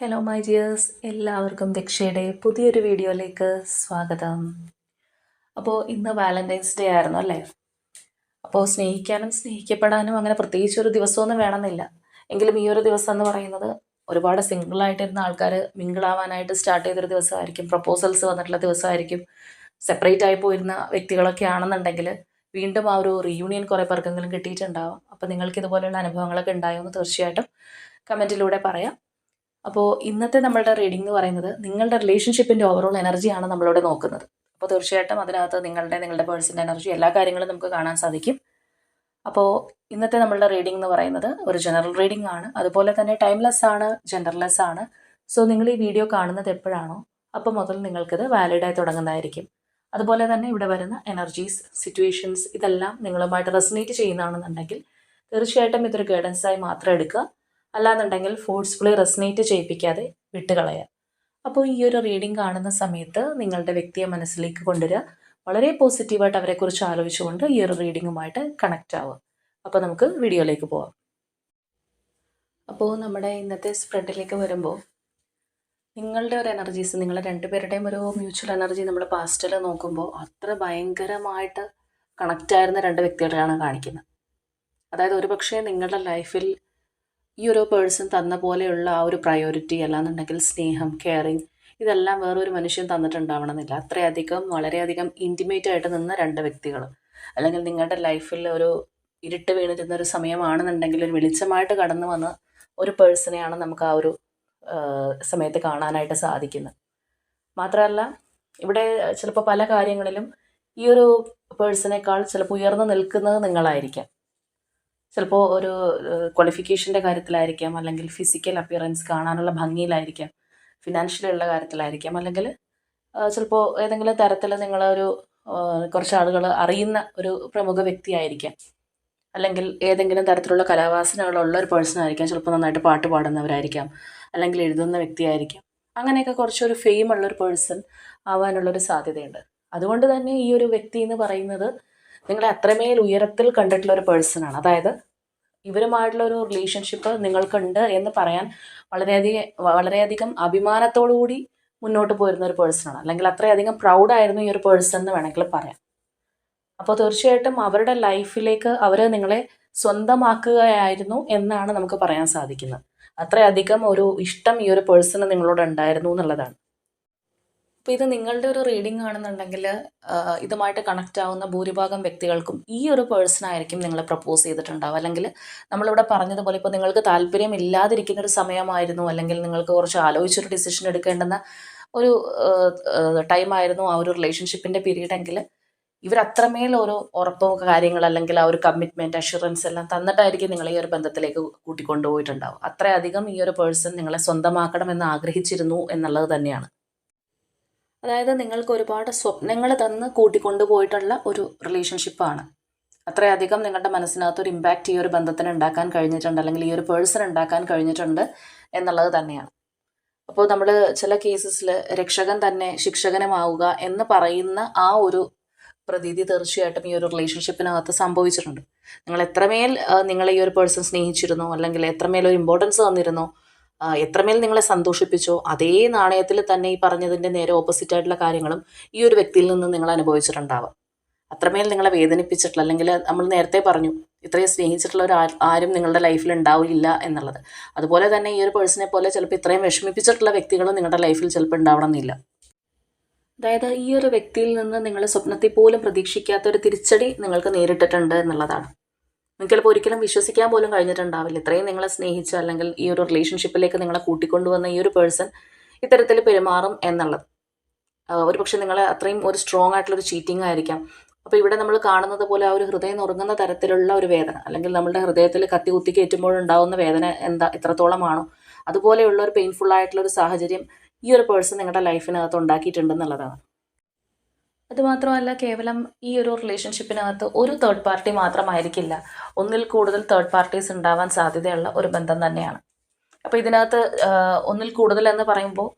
Hello my ജിയേഴ്സ് എല്ലാവർക്കും ദക്ഷയുടെ പുതിയൊരു വീഡിയോയിലേക്ക് സ്വാഗതം. അപ്പോൾ ഇന്ന് വാലന്റൈൻസ് ഡേ ആയിരുന്നു അല്ലേ? അപ്പോൾ സ്നേഹിക്കാനും സ്നേഹിക്കപ്പെടാനും അങ്ങനെ പ്രത്യേകിച്ച് ഒരു ദിവസമൊന്നും വേണമെന്നില്ല. എങ്കിലും ഈ ഒരു ദിവസം എന്ന് പറയുന്നത് ഒരുപാട് സിംഗിളായിട്ടിരുന്ന ആൾക്കാർ മിങ്കിളാവാനായിട്ട് സ്റ്റാർട്ട് ചെയ്തൊരു ദിവസമായിരിക്കും. പ്രപ്പോസൽസ് വന്നിട്ടുള്ള ദിവസമായിരിക്കും. സെപ്പറേറ്റ് ആയി പോയിരുന്ന വ്യക്തികളൊക്കെ ആണെന്നുണ്ടെങ്കിൽ വീണ്ടും ആ ഒരു റീയൂണിയൻ കുറേ പേർക്കെങ്കിലും കിട്ടിയിട്ടുണ്ടാവും. അപ്പോൾ നിങ്ങൾക്ക് ഇതുപോലെയുള്ള അനുഭവങ്ങളൊക്കെ ഉണ്ടായോ എന്ന് തീർച്ചയായിട്ടും കമന്റിലൂടെ പറയാം. അപ്പോൾ ഇന്നത്തെ നമ്മളുടെ റീഡിംഗ് എന്ന് പറയുന്നത് നിങ്ങളുടെ റിലേഷൻഷിപ്പിന്റെ ഓവറോൾ എനർജിയാണ് നമ്മളിവിടെ നോക്കുന്നത്. അപ്പോൾ തീർച്ചയായിട്ടും അതിനകത്ത് നിങ്ങളുടെ നിങ്ങളുടെ പേഴ്സന്റെ എനർജി എല്ലാ കാര്യങ്ങളും നമുക്ക് കാണാൻ സാധിക്കും. അപ്പോൾ ഇന്നത്തെ നമ്മളുടെ റീഡിംഗ് എന്ന് പറയുന്നത് ഒരു ജനറൽ റീഡിംഗ് ആണ്. അതുപോലെ തന്നെ ടൈംലെസ് ആണ് ജെൻഡർലെസ് ആണ്. സോ നിങ്ങൾ ഈ വീഡിയോ കാണുന്നത് എപ്പോഴാണോ അപ്പോൾ മുതൽ നിങ്ങൾക്കിത് വാലിഡായി തുടങ്ങുന്നതായിരിക്കും. അതുപോലെ തന്നെ ഇവിടെ വരുന്ന എനർജീസ് സിറ്റുവേഷൻസ് ഇതെല്ലാം നിങ്ങളുമായിട്ട് റെസനേറ്റ് ചെയ്യുന്നതാണെന്നുണ്ടെങ്കിൽ തീർച്ചയായിട്ടും ഇതൊരു ഗൈഡൻസായി മാത്രം എടുക്കുക. അല്ലാന്നുണ്ടെങ്കിൽ ഫോഴ്സ്ഫുള്ളി റെസിനേറ്റ് ചെയ്യിപ്പിക്കാതെ വിട്ടുകളയുക അപ്പോൾ ഈ ഒരു റീഡിംഗ് കാണുന്ന സമയത്ത് നിങ്ങളുടെ വ്യക്തിയെ മനസ്സിലേക്ക് കൊണ്ടുവരിക. വളരെ പോസിറ്റീവായിട്ട് അവരെക്കുറിച്ച് ആലോചിച്ചുകൊണ്ട് ഈ ഒരു റീഡിങ്ങുമായിട്ട് കണക്റ്റ് ആവുക. അപ്പോൾ നമുക്ക് വീഡിയോയിലേക്ക് പോവാം. അപ്പോൾ നമ്മുടെ ഇന്നത്തെ സ്പ്രെഡിലേക്ക് വരുമ്പോൾ നിങ്ങളുടെ ഒരു എനർജീസ് നിങ്ങളെ രണ്ടുപേരുടെയും ഒരു മ്യൂച്വൽ എനർജി നമ്മൾ പാസ്റ്റിൽ നോക്കുമ്പോൾ അത്ര ഭയങ്കരമായിട്ട് കണക്റ്റ് ആയിരുന്ന രണ്ട് വ്യക്തികളെയാണ് കാണിക്കുന്നത്. അതായത് ഒരുപക്ഷെ നിങ്ങളുടെ ലൈഫിൽ ഈ ഒരു പേഴ്സൺ തന്ന പോലെയുള്ള ആ ഒരു പ്രയോറിറ്റി അല്ലാന്നുണ്ടെങ്കിൽ സ്നേഹം കെയറിങ് ഇതെല്ലാം വേറൊരു മനുഷ്യൻ തന്നിട്ടുണ്ടാവണമെന്നില്ല. അത്രയധികം വളരെയധികം ഇന്റിമേറ്റ് ആയിട്ട് നിന്ന രണ്ട് വ്യക്തികൾ അല്ലെങ്കിൽ നിങ്ങളുടെ ലൈഫിൽ ഒരു ഇരുട്ട് വീണിരുന്ന ഒരു സമയമാണെന്നുണ്ടെങ്കിൽ ഒരു വെളിച്ചമായിട്ട് കടന്നു വന്ന ഒരു പേഴ്സണെയാണ് നമുക്ക് ആ ഒരു സമയത്ത് കാണാനായിട്ട് സാധിക്കുന്നത്. മാത്രമല്ല ഇവിടെ ചിലപ്പോൾ പല കാര്യങ്ങളിലും ഈ ഒരു പേഴ്സണേക്കാൾ ചിലപ്പോൾ ഉയർന്നു നിൽക്കുന്നത് നിങ്ങളായിരിക്കാം. ചിലപ്പോൾ ഒരു ക്വാളിഫിക്കേഷന്റെ കാര്യത്തിലായിരിക്കാം അല്ലെങ്കിൽ ഫിസിക്കൽ അപ്പിയറൻസ് കാണാനുള്ള ഭംഗിയിലായിരിക്കാം ഫിനാൻഷ്യലുള്ള കാര്യത്തിലായിരിക്കാം അല്ലെങ്കിൽ ചിലപ്പോൾ ഏതെങ്കിലും തരത്തിൽ നിങ്ങളൊരു കുറച്ച് ആളുകൾ അറിയുന്ന ഒരു പ്രമുഖ വ്യക്തിയായിരിക്കാം. അല്ലെങ്കിൽ ഏതെങ്കിലും തരത്തിലുള്ള കലാവാസനകളുള്ള ഒരു പേഴ്സൺ ആയിരിക്കാം ചിലപ്പോൾ നന്നായിട്ട് പാട്ട് പാടുന്നവരായിരിക്കാം അല്ലെങ്കിൽ എഴുതുന്ന വ്യക്തിയായിരിക്കാം. അങ്ങനെയൊക്കെ കുറച്ചൊരു ഫെയിം ഉള്ളൊരു പേഴ്സൺ ആവാനുള്ളൊരു സാധ്യതയുണ്ട്. അതുകൊണ്ട് തന്നെ ഈ ഒരു വ്യക്തി എന്ന് പറയുന്നത് നിങ്ങളെ അത്രമേൽ ഉയരത്തിൽ കണ്ടിട്ടുള്ള ഒരു പേഴ്സണാണ് അതായത് ഇവരുമായിട്ടുള്ള ഒരു റിലേഷൻഷിപ്പ് നിങ്ങൾക്കുണ്ട് എന്ന് പറയാൻ വളരെയധികം വളരെയധികം അഭിമാനത്തോടുകൂടി മുന്നോട്ട് പോയിരുന്ന ഒരു പേഴ്സണാണ് അല്ലെങ്കിൽ അത്രയധികം പ്രൗഡായിരുന്നു ഈ ഒരു പേഴ്സൺ എന്ന് വേണമെങ്കിൽ പറയാം. അപ്പോൾ തീർച്ചയായിട്ടും അവരുടെ ലൈഫിലേക്ക് അവർ നിങ്ങളെ സ്വന്തമാക്കുകയായിരുന്നു എന്നാണ് നമുക്ക് പറയാൻ സാധിക്കുന്നത്. അത്രയധികം ഒരു ഇഷ്ടം ഈ ഒരു പേഴ്സണ് നിങ്ങളോട് ഉണ്ടായിരുന്നു എന്നുള്ളതാണ്. അപ്പോൾ ഇത് നിങ്ങളുടെ ഒരു റീഡിംഗ് ആണെന്നുണ്ടെങ്കിൽ ഇതുമായിട്ട് കണക്റ്റ് ആവുന്ന ഭൂരിഭാഗം വ്യക്തികൾക്കും ഈ ഒരു പേഴ്സൺ ആയിരിക്കും നിങ്ങളെ പ്രപ്പോസ് ചെയ്തിട്ടുണ്ടാവുക. അല്ലെങ്കിൽ നമ്മളിവിടെ പറഞ്ഞതുപോലെ ഇപ്പോൾ നിങ്ങൾക്ക് താല്പര്യം ഇല്ലാതിരിക്കുന്ന ഒരു സമയമായിരുന്നു അല്ലെങ്കിൽ നിങ്ങൾക്ക് കുറച്ച് ആലോചിച്ചൊരു ഡിസിഷൻ എടുക്കേണ്ടുന്ന ഒരു ടൈമായിരുന്നു ആ ഒരു റിലേഷൻഷിപ്പിന്റെ ഇവർ അത്രമേൽ ഒരു ഉറപ്പോ കാര്യങ്ങൾ അല്ലെങ്കിൽ ആ ഒരു കമ്മിറ്റ്മെന്റ് അഷുറൻസ് എല്ലാം തന്നിട്ടായിരിക്കും നിങ്ങളെ ഈ ഒരു ബന്ധത്തിലേക്ക് കൂട്ടിക്കൊണ്ടുപോയിട്ടുണ്ടാവും അത്രയധികം ഈ ഒരു പേഴ്സൺ നിങ്ങളെ സ്വന്തമാക്കണമെന്ന് ആഗ്രഹിച്ചിരുന്നു എന്നുള്ളത് തന്നെയാണ്. അതായത് നിങ്ങൾക്ക് ഒരുപാട് സ്വപ്നങ്ങൾ തന്ന് കൂട്ടിക്കൊണ്ടുപോയിട്ടുള്ള ഒരു റിലേഷൻഷിപ്പാണ് അത്രയധികം നിങ്ങളുടെ മനസ്സിനകത്ത് ഒരു ഇമ്പാക്റ്റ് ഈ ഒരു ബന്ധത്തിന് ഉണ്ടാക്കാൻ കഴിഞ്ഞിട്ടുണ്ട് അല്ലെങ്കിൽ ഈ ഒരു പേഴ്സൺ ഉണ്ടാക്കാൻ കഴിഞ്ഞിട്ടുണ്ട് എന്നുള്ളത് തന്നെയാണ്. അപ്പോൾ നമ്മൾ ചില കേസസിൽ രക്ഷകൻ തന്നെ ശിക്ഷകനുമാവുക എന്ന് പറയുന്ന ആ ഒരു പ്രതീതി തീർച്ചയായിട്ടും ഈ ഒരു റിലേഷൻഷിപ്പിനകത്ത് സംഭവിച്ചിട്ടുണ്ട്. നിങ്ങൾ എത്രമേൽ നിങ്ങളെ ഈ ഒരു പേഴ്സൺ സ്നേഹിച്ചിരുന്നോ അല്ലെങ്കിൽ എത്രമേൽ ഒരു ഇമ്പോർട്ടൻസ് തന്നിരുന്നോ എത്രമേൽ നിങ്ങളെ സന്തോഷിപ്പിച്ചോ അതേ നാണയത്തിൽ തന്നെ ഈ പറഞ്ഞതിന്റെ നേരെ ഓപ്പോസിറ്റ് ആയിട്ടുള്ള കാര്യങ്ങളും ഈ ഒരു വ്യക്തിയിൽ നിന്ന് നിങ്ങൾ അനുഭവിച്ചിട്ടുണ്ടാവാം. അത്രമേൽ നിങ്ങളെ വേദനിപ്പിച്ചിട്ടുള്ള അല്ലെങ്കിൽ നമ്മൾ നേരത്തെ പറഞ്ഞു ഇത്രയും സ്നേഹിച്ചിട്ടുള്ള ഒരു ആരും നിങ്ങളുടെ ലൈഫിൽ ഉണ്ടാവില്ല എന്നുള്ളത്. അതുപോലെ തന്നെ ഈ ഒരു പേഴ്സണെ പോലെ ചിലപ്പോൾ ഇത്രയും വിഷമിപ്പിച്ചിട്ടുള്ള വ്യക്തികളും നിങ്ങളുടെ ലൈഫിൽ ചിലപ്പോൾ ഉണ്ടാവണമെന്നില്ല. അതായത് ഈ ഒരു വ്യക്തിയിൽ നിന്ന് നിങ്ങൾ സ്വപ്നത്തിൽ പോലും പ്രതീക്ഷിക്കാത്ത ഒരു തിരിച്ചടി നിങ്ങൾക്ക് നേരിട്ടിട്ടുണ്ട് എന്നുള്ളതാണ്. നിങ്ങൾക്ക് ചിലപ്പോൾ ഒരിക്കലും വിശ്വസിക്കാൻ പോലും കഴിഞ്ഞിട്ടുണ്ടാവില്ല. ഇത്രയും നിങ്ങളെ സ്നേഹിച്ച അല്ലെങ്കിൽ ഈ ഒരു റിലേഷൻഷിപ്പിലേക്ക് നിങ്ങളെ കൂട്ടിക്കൊണ്ടുവന്ന ഈ ഒരു പേഴ്സൺ ഇത്തരത്തിൽ പെരുമാറും എന്നുള്ളത്. ഒരു പക്ഷെ നിങ്ങളെ അത്രയും ഒരു സ്ട്രോങ് ആയിട്ടുള്ള ഒരു ചീറ്റിംഗ് ആയിരിക്കാം. അപ്പോൾ ഇവിടെ നമ്മൾ കാണുന്നത് പോലെ ആ ഒരു ഹൃദയം നുറുങ്ങുന്ന തരത്തിലുള്ള ഒരു വേദന അല്ലെങ്കിൽ നമ്മുടെ ഹൃദയത്തിൽ കത്തി കുത്തി കയറ്റുമ്പോഴുണ്ടാവുന്ന വേദന എന്താ എത്രത്തോളമാണോ അതുപോലെയുള്ള ഒരു പെയിൻഫുൾ ആയിട്ടുള്ള ഒരു സാഹചര്യം ഈ ഒരു പേഴ്സൺ നിങ്ങളുടെ ലൈഫിനകത്ത് ഉണ്ടാക്കിയിട്ടുണ്ടെന്നുള്ളതാണ് അതുമാത്രമല്ല കേവലം ഈ ഒരു റിലേഷൻഷിപ്പിനകത്ത് ഒരു തേർഡ് പാർട്ടി മാത്രമായിരിക്കില്ല. ഒന്നിൽ കൂടുതൽ തേർഡ് പാർട്ടീസ് ഉണ്ടാവാൻ സാധ്യതയുള്ള ഒരു ബന്ധം തന്നെയാണ്. അപ്പോൾ ഇതിനകത്ത് ഒന്നിൽ കൂടുതൽ എന്ന് പറയുമ്പോൾ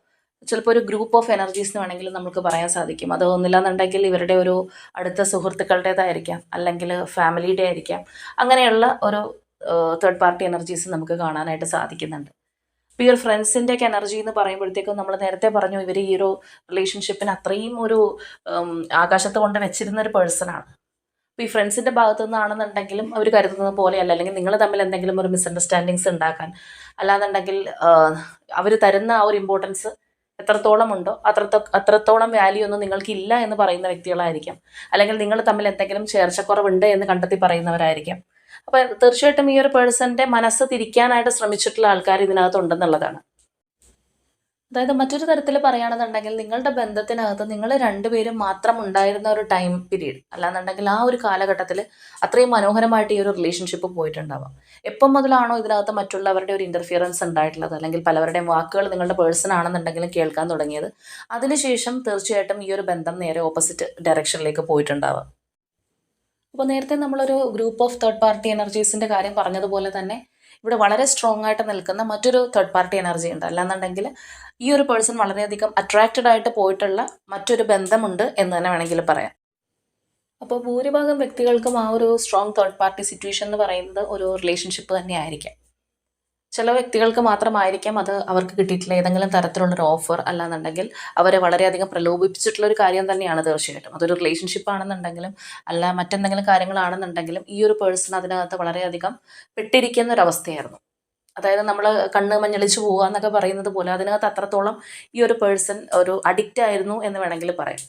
ചിലപ്പോൾ ഒരു ഗ്രൂപ്പ് ഓഫ് എനർജീസ് എന്ന് വേണമെങ്കിൽ നമുക്ക് പറയാൻ സാധിക്കും. അത് ഒന്നില്ലാന്നുണ്ടെങ്കിൽ ഇവരുടെ ഒരു അടുത്ത സുഹൃത്തുക്കളുടേതായിരിക്കാം. അല്ലെങ്കിൽ ഫാമിലിയുടെ ആയിരിക്കാം. അങ്ങനെയുള്ള ഒരു തേർഡ് പാർട്ടി എനർജീസ് നമുക്ക് കാണാനായിട്ട് സാധിക്കുന്നുണ്ട്. ഇപ്പോൾ ഈ ഒരു ഫ്രണ്ട്സിന്റെ ഒക്കെ എനർജി എന്ന് പറയുമ്പോഴത്തേക്കും നമ്മൾ നേരത്തെ പറഞ്ഞു ഇവർ ഈ ഒരു റിലേഷൻഷിപ്പിന് അത്രയും ഒരു ആകാശത്ത് കൊണ്ട് വെച്ചിരുന്ന ഒരു പേഴ്സണാണ് അപ്പോൾ ഈ ഫ്രണ്ട്സിന്റെ ഭാഗത്തു നിന്നാണെന്നുണ്ടെങ്കിലും അവർ കരുതുന്നത് പോലെയല്ല. അല്ലെങ്കിൽ നിങ്ങൾ തമ്മിൽ എന്തെങ്കിലും ഒരു മിസ്അണ്ടർസ്റ്റാൻഡിങ്സ് ഉണ്ടാക്കാൻ. അല്ലാന്നുണ്ടെങ്കിൽ അവർ തരുന്ന ആ ഒരു ഇമ്പോർട്ടൻസ് എത്രത്തോളം ഉണ്ടോ അത്രത്തോ അത്രത്തോളം വാല്യൂ ഒന്നും നിങ്ങൾക്ക് ഇല്ല എന്ന് പറയുന്ന വ്യക്തികളായിരിക്കാം. അല്ലെങ്കിൽ നിങ്ങൾ തമ്മിൽ എന്തെങ്കിലും ചേർച്ചക്കുറവുണ്ട് എന്ന് കണ്ടെത്തി പറയുന്നവരായിരിക്കാം. അപ്പോൾ തീർച്ചയായിട്ടും ഈ ഒരു പേഴ്സന്റെ മനസ്സ് തിരിക്കാനായിട്ട് ശ്രമിച്ചിട്ടുള്ള ആൾക്കാർ ഇതിനകത്തുണ്ടെന്നുള്ളതാണ്. അതായത് മറ്റൊരു തരത്തിൽ പറയുകയാണെന്നുണ്ടെങ്കിൽ നിങ്ങളുടെ ബന്ധത്തിനകത്ത് നിങ്ങൾ രണ്ടുപേരും മാത്രം ഉണ്ടായിരുന്ന ഒരു ടൈം പീരീഡ് അല്ലാന്നുണ്ടെങ്കിൽ ആ ഒരു കാലഘട്ടത്തിൽ അത്രയും മനോഹരമായിട്ട് ഈ ഒരു റിലേഷൻഷിപ്പ് പോയിട്ടുണ്ടാവാം. എപ്പം മുതലാണോ ഇതിനകത്ത് മറ്റുള്ളവരുടെ ഒരു ഇന്റർഫിയറൻസ് ഉണ്ടായിട്ടുള്ളത്? അല്ലെങ്കിൽ പലവരുടെയും വാക്കുകൾ നിങ്ങളുടെ പേഴ്സൺ ആണെന്നുണ്ടെങ്കിലും കേൾക്കാൻ തുടങ്ങിയത്. അതിനുശേഷം തീർച്ചയായിട്ടും ഈ ഒരു ബന്ധം നേരെ ഓപ്പോസിറ്റ് ഡയറക്ഷനിലേക്ക് പോയിട്ടുണ്ടാവാം. അപ്പോൾ നേരത്തെ നമ്മളൊരു ഗ്രൂപ്പ് ഓഫ് തേർഡ് പാർട്ടി എനർജീസിന്റെ കാര്യം പറഞ്ഞതുപോലെ തന്നെ ഇവിടെ വളരെ സ്ട്രോങ് ആയിട്ട് നിൽക്കുന്ന മറ്റൊരു തേർഡ് പാർട്ടി എനർജി ഉണ്ട്. അല്ലാന്നുണ്ടെങ്കിൽ ഈ ഒരു പേഴ്സൺ വളരെയധികം അട്രാക്റ്റഡ് ആയിട്ട് പോയിട്ടുള്ള മറ്റൊരു ബന്ധമുണ്ട് എന്ന് തന്നെ വേണമെങ്കിൽ പറയാം. അപ്പോൾ ഭൂരിഭാഗം വ്യക്തികൾക്കും ആ ഒരു സ്ട്രോങ് തേർഡ് പാർട്ടി സിറ്റുവേഷൻ എന്ന് പറയുന്നത് ഒരു റിലേഷൻഷിപ്പ് തന്നെ ആയിരിക്കാം ചില വ്യക്തികൾക്ക് മാത്രമായിരിക്കാം അത് അവർക്ക് കിട്ടിയിട്ടുള്ള ഏതെങ്കിലും തരത്തിലുള്ള ഒരു ഓഫർ അല്ലാന്നുണ്ടെങ്കിൽ അവരെ വളരെയധികം പ്രലോഭിപ്പിച്ചിട്ടുള്ള ഒരു കാര്യം തന്നെയാണ് തീർച്ചയായിട്ടും. അതൊരു റിലേഷൻഷിപ്പ് ആണെന്നുണ്ടെങ്കിലും അല്ല മറ്റെന്തെങ്കിലും കാര്യങ്ങളാണെന്നുണ്ടെങ്കിലും ഈ ഒരു പേഴ്സൺ അതിനകത്ത് വളരെയധികം പെട്ടിരിക്കുന്ന ഒരു അവസ്ഥയായിരുന്നു അതായത് നമ്മൾ കണ്ണ് മഞ്ഞളിച്ച് പോവുക എന്നൊക്കെ പറയുന്നത് പോലെ അതിനകത്ത് അത്രത്തോളം ഈ ഒരു പേഴ്സൺ ഒരു അഡിക്റ്റ് ആയിരുന്നു എന്ന് വേണമെങ്കിൽ പറയാം.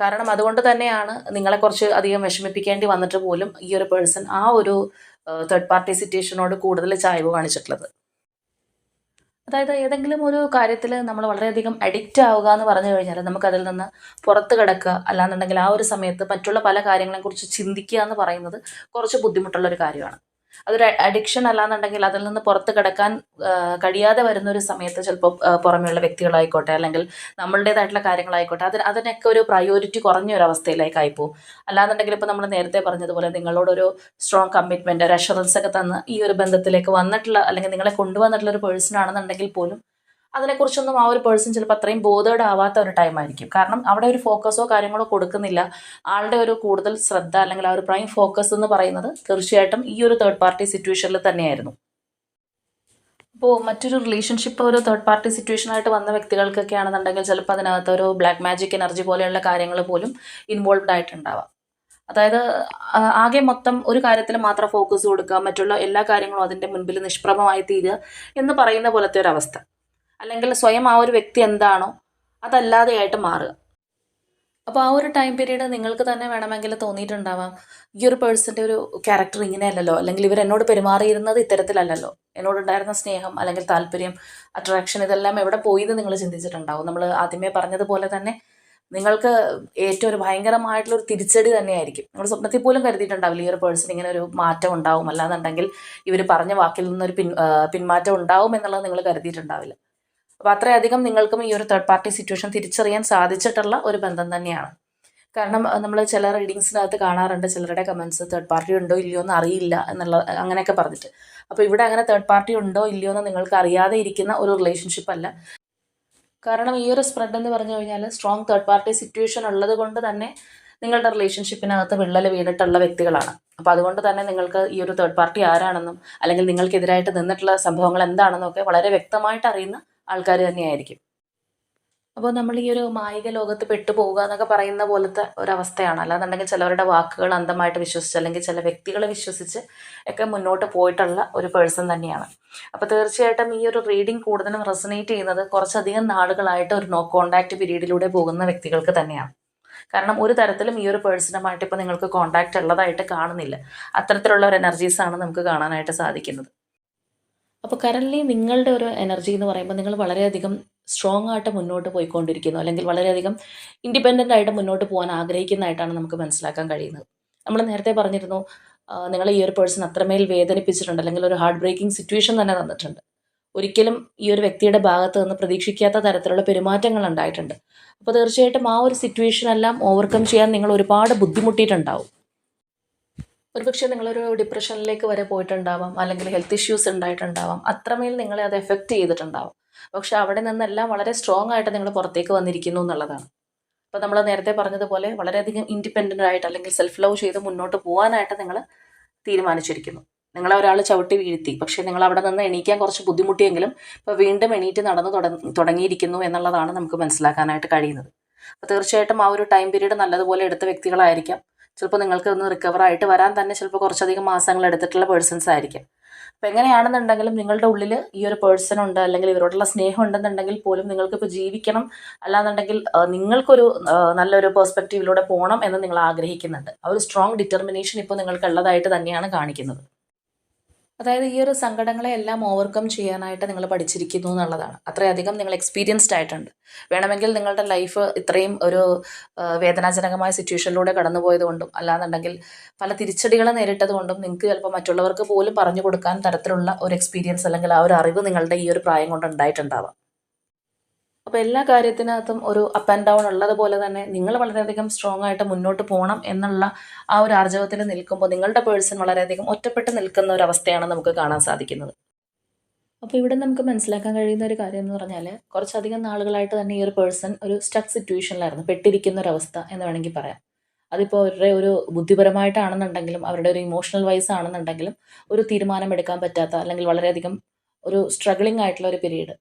കാരണം അതുകൊണ്ട് തന്നെയാണ് നിങ്ങളെ കുറച്ച് അധികം വിഷമിപ്പിക്കേണ്ടി വന്നിട്ട് പോലും ഈ ഒരു പേഴ്സൺ ആ ഒരു തേർഡ് പാർട്ടി സിറ്റുവേഷനോട് കൂടുതൽ ചായ്വ് കാണിച്ചിട്ടുള്ളത്. അതായത് ഏതെങ്കിലും ഒരു കാര്യത്തിൽ നമ്മൾ വളരെയധികം അഡിക്റ്റ് ആവുക എന്ന് പറഞ്ഞു കഴിഞ്ഞാൽ നമുക്കതിൽ നിന്ന് പുറത്ത് കിടക്കുക. അല്ലാന്നുണ്ടെങ്കിൽ ആ ഒരു സമയത്ത് മറ്റുള്ള പല കാര്യങ്ങളെക്കുറിച്ച് ചിന്തിക്കുക എന്ന് പറയുന്നത് കുറച്ച് ബുദ്ധിമുട്ടുള്ള ഒരു കാര്യമാണ്. അതൊരു അഡിക്ഷൻ അല്ലാന്നുണ്ടെങ്കിൽ അതിൽ നിന്ന് പുറത്ത് കിടക്കാൻ കഴിയാതെ വരുന്ന ഒരു സമയത്ത് ചിലപ്പോൾ പുറമെയുള്ള വ്യക്തികളായിക്കോട്ടെ അല്ലെങ്കിൽ നമ്മളുടേതായിട്ടുള്ള കാര്യങ്ങളായിക്കോട്ടെ അതിന് അതിനൊക്കെ ഒരു പ്രയോറിറ്റി കുറഞ്ഞ ഒരു അവസ്ഥയിലേക്കായി പോകും അല്ലാന്നുണ്ടെങ്കിൽ ഇപ്പോൾ നമ്മൾ നേരത്തെ പറഞ്ഞതുപോലെ നിങ്ങളോടൊരു സ്ട്രോങ് കമ്മിറ്റ്മെന്റ് ഒരു അഷുറൻസ് ഒക്കെ തന്ന് ഈ ഒരു ബന്ധത്തിലേക്ക് വന്നിട്ടുള്ള അല്ലെങ്കിൽ നിങ്ങളെ കൊണ്ടുവന്നിട്ടുള്ള ഒരു പേഴ്സൺ ആണെന്നുണ്ടെങ്കിൽ പോലും അതിനെക്കുറിച്ചൊന്നും ആ ഒരു പേഴ്സൺ ചിലപ്പോൾ അത്രയും ബോധേഡ് ആവാത്ത ഒരു ടൈമായിരിക്കും കാരണം അവിടെ ഒരു ഫോക്കസോ കാര്യങ്ങളോ കൊടുക്കുന്നില്ല. ആളുടെ ഒരു കൂടുതൽ ശ്രദ്ധ അല്ലെങ്കിൽ ആ ഒരു പ്രൈം ഫോക്കസ് എന്ന് പറയുന്നത് തീർച്ചയായിട്ടും ഈ ഒരു തേർഡ് പാർട്ടി സിറ്റുവേഷനിൽ തന്നെയായിരുന്നു. ഇപ്പോൾ മറ്റൊരു റിലേഷൻഷിപ്പ് ഒരു തേർഡ് പാർട്ടി സിറ്റുവേഷനായിട്ട് വന്ന വ്യക്തികൾക്കൊക്കെ ആണെന്നുണ്ടെങ്കിൽ ചിലപ്പോൾ അതിനകത്ത് ഒരു ബ്ലാക്ക് മാജിക് എനർജി പോലെയുള്ള കാര്യങ്ങൾ പോലും ഇൻവോൾവ് ആയിട്ടുണ്ടാവാം. അതായത് ആകെ മൊത്തം ഒരു കാര്യത്തിൽ മാത്രം ഫോക്കസ് കൊടുക്കുക മറ്റുള്ള എല്ലാ കാര്യങ്ങളും അതിന്റെ മുൻപിൽ നിഷ്പ്രഭമായി തീരുക എന്ന് പറയുന്ന പോലത്തെ ഒരു അവസ്ഥ. അല്ലെങ്കിൽ സ്വയം ആ ഒരു വ്യക്തി എന്താണോ അതല്ലാതെയായിട്ട് മാറുക. അപ്പോൾ ആ ഒരു ടൈം പീരീഡ് നിങ്ങൾക്ക് തന്നെ വേണമെങ്കിൽ തോന്നിയിട്ടുണ്ടാവാം. ഈ ഒരു പേഴ്സന്റെ ഒരു ക്യാരക്ടർ ഇങ്ങനെയല്ലല്ലോ. അല്ലെങ്കിൽ ഇവർ എന്നോട് പെരുമാറിയിരുന്നത് ഇത്തരത്തിലല്ലല്ലോ. എന്നോടുണ്ടായിരുന്ന സ്നേഹം അല്ലെങ്കിൽ താല്പര്യം അട്രാക്ഷൻ ഇതെല്ലാം എവിടെ പോയി എന്ന് നിങ്ങൾ ചിന്തിച്ചിട്ടുണ്ടാവും. നമ്മൾ ആദ്യമേ പറഞ്ഞതുപോലെ തന്നെ നിങ്ങൾക്ക് ഏറ്റവും ഒരു ഭയങ്കരമായിട്ടുള്ള ഒരു തിരിച്ചടി തന്നെയായിരിക്കും. നിങ്ങൾ സ്വപ്നത്തിൽ പോലും കരുതിയിട്ടുണ്ടാവില്ല ഈ ഒരു പേഴ്സൺ ഇങ്ങനെ ഒരു മാറ്റം ഉണ്ടാവും. അല്ലാന്നുണ്ടെങ്കിൽ ഇവർ പറഞ്ഞ വാക്കിൽ നിന്നൊരു പിൻ പിന്മാറ്റം ഉണ്ടാവും എന്നുള്ളത് നിങ്ങൾ കരുതിയിട്ടുണ്ടാവില്ല. അപ്പോൾ അത്രയധികം നിങ്ങൾക്കും ഈ ഒരു തേർഡ് പാർട്ടി സിറ്റുവേഷൻ തിരിച്ചറിയാൻ സാധിച്ചിട്ടുള്ള ഒരു ബന്ധം തന്നെയാണ്. കാരണം നമ്മൾ ചില റീഡിങ്സിനകത്ത് കാണാറുണ്ട് ചിലരുടെ കമൻസ് തേർഡ് പാർട്ടി ഉണ്ടോ ഇല്ലയോ എന്ന് അറിയില്ല എന്നുള്ള അങ്ങനെയൊക്കെ പറഞ്ഞിട്ട്. അപ്പോൾ ഇവിടെ അങ്ങനെ തേർഡ് പാർട്ടി ഉണ്ടോ ഇല്ലയോ എന്ന് നിങ്ങൾക്ക് അറിയാതെ ഇരിക്കുന്ന ഒരു റിലേഷൻഷിപ്പ് അല്ല. കാരണം ഈ ഒരു സ്പ്രെഡ് എന്ന് പറഞ്ഞു കഴിഞ്ഞാൽ സ്ട്രോങ് തേർഡ് പാർട്ടി സിറ്റുവേഷൻ ഉള്ളത് കൊണ്ട് തന്നെ നിങ്ങളുടെ റിലേഷൻഷിപ്പിനകത്ത് വിള്ളൽ വീണിട്ടുള്ള വ്യക്തികളാണ്. അപ്പോൾ അതുകൊണ്ട് തന്നെ നിങ്ങൾക്ക് ഈ ഒരു തേർഡ് പാർട്ടി ആരാണെന്നും അല്ലെങ്കിൽ നിങ്ങൾക്കെതിരായിട്ട് നിന്നിട്ടുള്ള സംഭവങ്ങൾ എന്താണെന്നും ഒക്കെ വളരെ വ്യക്തമായിട്ട് അറിയുന്ന ആൾക്കാർ തന്നെയായിരിക്കും. അപ്പോൾ നമ്മൾ ഈ ഒരു മായിക ലോകത്ത് പെട്ടുപോകുക എന്നൊക്കെ പറയുന്ന പോലത്തെ ഒരവസ്ഥയാണ്. അല്ലാന്നുണ്ടെങ്കിൽ ചിലവരുടെ വാക്കുകൾ അന്ധമായിട്ട് വിശ്വസിച്ച് അല്ലെങ്കിൽ ചില വ്യക്തികളെ വിശ്വസിച്ച് ഒക്കെ മുന്നോട്ട് പോയിട്ടുള്ള ഒരു പേഴ്സൺ തന്നെയാണ്. അപ്പോൾ തീർച്ചയായിട്ടും ഈ ഒരു റീഡിംഗ് കൂടുതലും റെസനേറ്റ് ചെയ്യുന്നത് കുറച്ചധികം നാളുകളായിട്ട് ഒരു നോ കോണ്ടാക്ട് പീരീഡിലൂടെ പോകുന്ന വ്യക്തികൾക്ക് തന്നെയാണ്. കാരണം ഒരു തരത്തിലും ഈ ഒരു പേഴ്സണുമായിട്ട് ഇപ്പോൾ നിങ്ങൾക്ക് കോണ്ടാക്ട് ഉള്ളതായിട്ട് കാണുന്നില്ല. അത്തരത്തിലുള്ള ഒരു എനർജീസാണ് നമുക്ക് കാണാനായിട്ട് സാധിക്കുന്നത്. അപ്പോൾ കറന്റ്ലി നിങ്ങളുടെ ഒരു എനർജി എന്ന് പറയുമ്പോൾ നിങ്ങൾ വളരെയധികം സ്ട്രോങ് ആയിട്ട് മുന്നോട്ട് പോയിക്കൊണ്ടിരിക്കുന്നു. അല്ലെങ്കിൽ വളരെയധികം ഇൻഡിപെൻഡന്റ് ആയിട്ട് മുന്നോട്ട് പോകാൻ ആഗ്രഹിക്കുന്നതായിട്ടാണ് നമുക്ക് മനസ്സിലാക്കാൻ കഴിയുന്നത്. നമ്മൾ നേരത്തെ പറഞ്ഞിരുന്നു നിങ്ങൾ ഈ ഒരു പേഴ്സൺ അത്രമേൽ വേദനിപ്പിച്ചിട്ടുണ്ട്. അല്ലെങ്കിൽ ഒരു ഹാർട്ട് ബ്രേക്കിംഗ് സിറ്റുവേഷൻ തന്നെ തന്നിട്ടുണ്ട്. ഒരിക്കലും ഈ ഒരു വ്യക്തിയുടെ ഭാഗത്ത് നിന്ന് പ്രതീക്ഷിക്കാത്ത തരത്തിലുള്ള പെരുമാറ്റങ്ങൾ ഉണ്ടായിട്ടുണ്ട്. അപ്പോൾ തീർച്ചയായിട്ടും ആ ഒരു സിറ്റുവേഷൻ എല്ലാം ഓവർകം ചെയ്യാൻ നിങ്ങൾ ഒരുപാട് ബുദ്ധിമുട്ടിയിട്ടുണ്ടാവും. ഒരുപക്ഷെ നിങ്ങളൊരു ഡിപ്രഷനിലേക്ക് വരെ പോയിട്ടുണ്ടാവാം അല്ലെങ്കിൽ ഹെൽത്ത് ഇഷ്യൂസ് ഉണ്ടായിട്ടുണ്ടാവാം. അത്രമേൽ നിങ്ങളെ അത് എഫക്റ്റ് ചെയ്തിട്ടുണ്ടാവും. പക്ഷെ അവിടെ നിന്നെല്ലാം വളരെ സ്ട്രോങ് ആയിട്ട് നിങ്ങൾ പുറത്തേക്ക് വന്നിരിക്കുന്നു എന്നുള്ളതാണ്. അപ്പോൾ നമ്മൾ നേരത്തെ പറഞ്ഞതുപോലെ വളരെയധികം ഇൻഡിപെൻഡന്റ് ആയിട്ട് അല്ലെങ്കിൽ സെൽഫ് ലവ് ചെയ്ത് മുന്നോട്ട് പോകാനായിട്ട് നിങ്ങൾ തീരുമാനിച്ചിരിക്കുന്നു. നിങ്ങളെ ഒരാൾ ചവിട്ടി വീഴ്ത്തി. പക്ഷേ നിങ്ങൾ അവിടെ നിന്ന് എണീക്കാൻ കുറച്ച് ബുദ്ധിമുട്ടിയെങ്കിലും ഇപ്പോൾ വീണ്ടും എണീറ്റ് നടന്നു തുട- തുടങ്ങിയിരിക്കുന്നു എന്നുള്ളതാണ് നമുക്ക് മനസ്സിലാക്കാനായിട്ട് കഴിയുന്നത്. അപ്പോൾ തീർച്ചയായിട്ടും ആ ഒരു ടൈം പീരീഡ് നല്ലതുപോലെ എടുത്ത വ്യക്തികളായിരിക്കാം. ചിലപ്പോൾ നിങ്ങൾക്ക് ഒന്ന് റിക്കവർ ആയിട്ട് വരാൻ തന്നെ ചിലപ്പോൾ കുറച്ചധികം മാസങ്ങൾ എടുത്തിട്ടുള്ള പേഴ്സൺസ് ആയിരിക്കും. അപ്പോൾ എങ്ങനെയാണെന്നുണ്ടെങ്കിലും നിങ്ങളുടെ ഉള്ളിൽ ഈ ഒരു പേഴ്സൺ ഉണ്ട് അല്ലെങ്കിൽ ഇവരോടുള്ള സ്നേഹം ഉണ്ടെന്നുണ്ടെങ്കിൽ പോലും നിങ്ങൾക്കിപ്പോൾ ജീവിക്കണം. അല്ലാന്നുണ്ടെങ്കിൽ നിങ്ങൾക്കൊരു നല്ലൊരു പെർസ്പെക്റ്റീവിലൂടെ പോകണം എന്ന് നിങ്ങൾ ആഗ്രഹിക്കുന്നുണ്ട്. ആ ഒരു സ്ട്രോങ് ഡിറ്റർമിനേഷൻ ഇപ്പോൾ നിങ്ങൾക്കുള്ളതായിട്ട് തന്നെയാണ് കാണിക്കുന്നത്. അതായത് ഈ ഒരു സങ്കടങ്ങളെ എല്ലാം ഓവർകം ചെയ്യാനായിട്ട് നിങ്ങൾ പഠിച്ചിരിക്കുന്നു എന്നുള്ളതാണ്. അത്രയധികം നിങ്ങൾ എക്സ്പീരിയൻസ്ഡ് ആയിട്ടുണ്ട്. വേണമെങ്കിൽ നിങ്ങളുടെ ലൈഫ് ഇത്രയും ഒരു വേദനാജനകമായ സിറ്റുവേഷനിലൂടെ കടന്നുപോയതുകൊണ്ടും അല്ലാന്നുണ്ടെങ്കിൽ പല തിരിച്ചടികൾ നേരിട്ടത് കൊണ്ടും നിങ്ങൾക്ക് ചിലപ്പോൾ മറ്റുള്ളവർക്ക് പോലും പറഞ്ഞു കൊടുക്കാൻ തരത്തിലുള്ള ഒരു എക്സ്പീരിയൻസ് അല്ലെങ്കിൽ ആ ഒരു അറിവ് നിങ്ങളുടെ ഈ ഒരു പ്രായം കൊണ്ട് ഉണ്ടായിട്ടുണ്ടാവാം. അപ്പോൾ എല്ലാ കാര്യത്തിനകത്തും ഒരു അപ്പ് ആൻഡ് ഡൗൺ ഉള്ളതുപോലെ തന്നെ നിങ്ങൾ വളരെയധികം സ്ട്രോങ് ആയിട്ട് മുന്നോട്ട് പോകണം എന്നുള്ള ആ ഒരു ആർജവത്തിൽ നിൽക്കുമ്പോൾ നിങ്ങളുടെ പേഴ്സൺ വളരെയധികം ഒറ്റപ്പെട്ട് നിൽക്കുന്ന ഒരു അവസ്ഥയാണ് നമുക്ക് കാണാൻ സാധിക്കുന്നത്. അപ്പോൾ ഇവിടെ നമുക്ക് മനസ്സിലാക്കാൻ കഴിയുന്ന ഒരു കാര്യം എന്ന് പറഞ്ഞാൽ കുറച്ചധികം നാളുകളായിട്ട് തന്നെ ഈ ഒരു പേഴ്സൺ ഒരു സ്റ്റക്ക് സിറ്റുവേഷനിലായിരുന്നു പെട്ടിരിക്കുന്ന ഒരു അവസ്ഥ എന്ന് വേണമെങ്കിൽ പറയാം. അതിപ്പോൾ അവരുടെ ഒരു ബുദ്ധിപരമായിട്ടാണെന്നുണ്ടെങ്കിലും അവരുടെ ഒരു ഇമോഷണൽ വൈസ് ആണെന്നുണ്ടെങ്കിലും ഒരു തീരുമാനം എടുക്കാൻ പറ്റാത്ത അല്ലെങ്കിൽ വളരെയധികം ഒരു സ്ട്രഗിളിംഗ് ആയിട്ടുള്ള ഒരു പീരീഡ്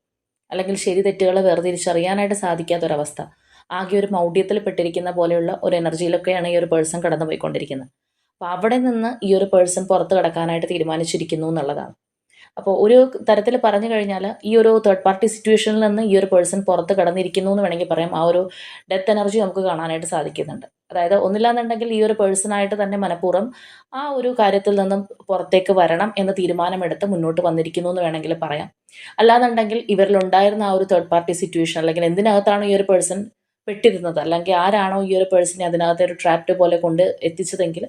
അല്ലെങ്കിൽ ശരി തെറ്റുകളെ വേർതിരിച്ചറിയാനായിട്ട് സാധിക്കാത്തൊരവസ്ഥ. ആകെ ഒരു മൗഢ്യത്തിൽ പെട്ടിരിക്കുന്ന പോലെയുള്ള ഒരു എനർജിയിലൊക്കെയാണ് ഈ ഒരു പേഴ്സൺ കടന്നു പോയിക്കൊണ്ടിരിക്കുന്നത് അപ്പോൾ അവിടെ നിന്ന് ഈ ഒരു പേഴ്സൺ പുറത്ത് കിടക്കാനായിട്ട് തീരുമാനിച്ചിരിക്കുന്നു എന്നുള്ളതാണ്. അപ്പോൾ ഒരു തരത്തിൽ പറഞ്ഞു കഴിഞ്ഞാൽ ഈ ഒരു തേർഡ് പാർട്ടി സിറ്റുവേഷനിൽ നിന്ന് ഈ ഒരു പേഴ്സൺ പുറത്ത് കടന്നിരിക്കുന്നു എന്ന് വേണമെങ്കിൽ പറയാം. ആ ഒരു ഡെത്ത് എനർജി നമുക്ക് കാണാനായിട്ട് സാധിക്കുന്നുണ്ട്. അതായത് ഒന്നില്ലാന്നുണ്ടെങ്കിൽ ഈ ഒരു പേഴ്സണായിട്ട് തന്നെ മനഃപൂർവം ആ ഒരു കാര്യത്തിൽ നിന്നും പുറത്തേക്ക് വരണം എന്ന തീരുമാനമെടുത്ത് മുന്നോട്ട് വന്നിരിക്കുന്നു എന്ന് വേണമെങ്കിൽ പറയാം. അല്ലാന്നുണ്ടെങ്കിൽ ഇവരിലുണ്ടായിരുന്ന ആ ഒരു തേർഡ് പാർട്ടി സിറ്റുവേഷൻ അല്ലെങ്കിൽ എന്തിനകത്താണ് ഈ ഒരു പേഴ്സൺ പെട്ടിരുന്നത്? അല്ലെങ്കിൽ ആരാണോ ഈ ഒരു പേഴ്സണെ അതിനകത്ത് ഒരു ട്രാപ്റ്റ് പോലെ കൊണ്ട് എത്തിച്ചതെങ്കിൽ